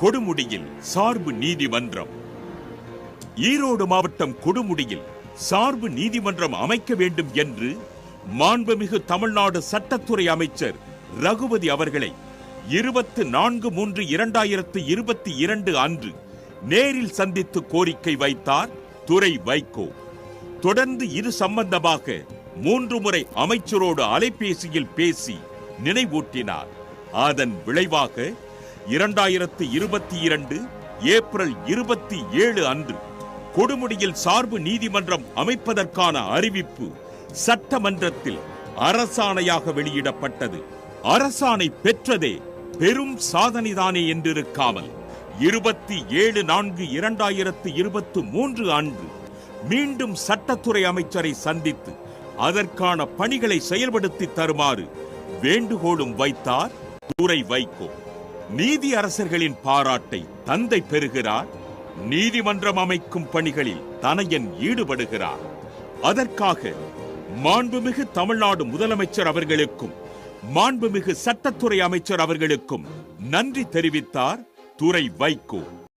கொடுமுடியில் சார்பு நீதிமன்றம். ஈரோடு மாவட்டம் கொடுமுடியில் சார்பு நீதிமன்றம் அமைக்க வேண்டும் என்று மாண்புமிகு தமிழ்நாடு சட்டத்துறை அமைச்சர் ரகுபதி அவர்களை இருபத்து நான்கு மூன்று இரண்டாயிரத்து இருபத்தி இரண்டு அன்று நேரில் சந்தித்து கோரிக்கை வைத்தார் துறை வைகோ. தொடர்ந்து இது சம்பந்தமாக மூன்று முறை அமைச்சரோடு அலைபேசியில் பேசி நினைவூட்டினார். அதன் விளைவாக இரண்டாயிரத்து இருபத்தி இரண்டு ஏப்ரல் இருபத்தி ஏழு அன்று கொடுமுடியில் சார்பு நீதிமன்றம் அமைப்பதற்கான அறிவிப்பு சட்டமன்றத்தில் அரசாணையாக வெளியிடப்பட்டது. அரசாணை பெற்றதே பெரும் சாதனைதானே என்றிருக்காமல் இருபத்தி ஏழு நான்கு இரண்டாயிரத்து இருபத்து மூன்று அன்று மீண்டும் சட்டத்துறை அமைச்சரை சந்தித்து அதற்கான பணிகளை செயல்படுத்தி தருமாறு வேண்டுகோளும் வைத்தார். துரை வைகோ நீதி அரசர்களின் பாராட்டை தந்தை பெறுகிறார். நீதிமன்றம் அமைக்கும் பணிகளில் தனையன் ஈடுபடுகிறார். அதற்காக மாண்புமிகு தமிழ்நாடு முதலமைச்சர் அவர்களுக்கும் மாண்புமிகு சட்டத்துறை அமைச்சர் அவர்களுக்கும் நன்றி தெரிவித்தார். துரை வைகோ.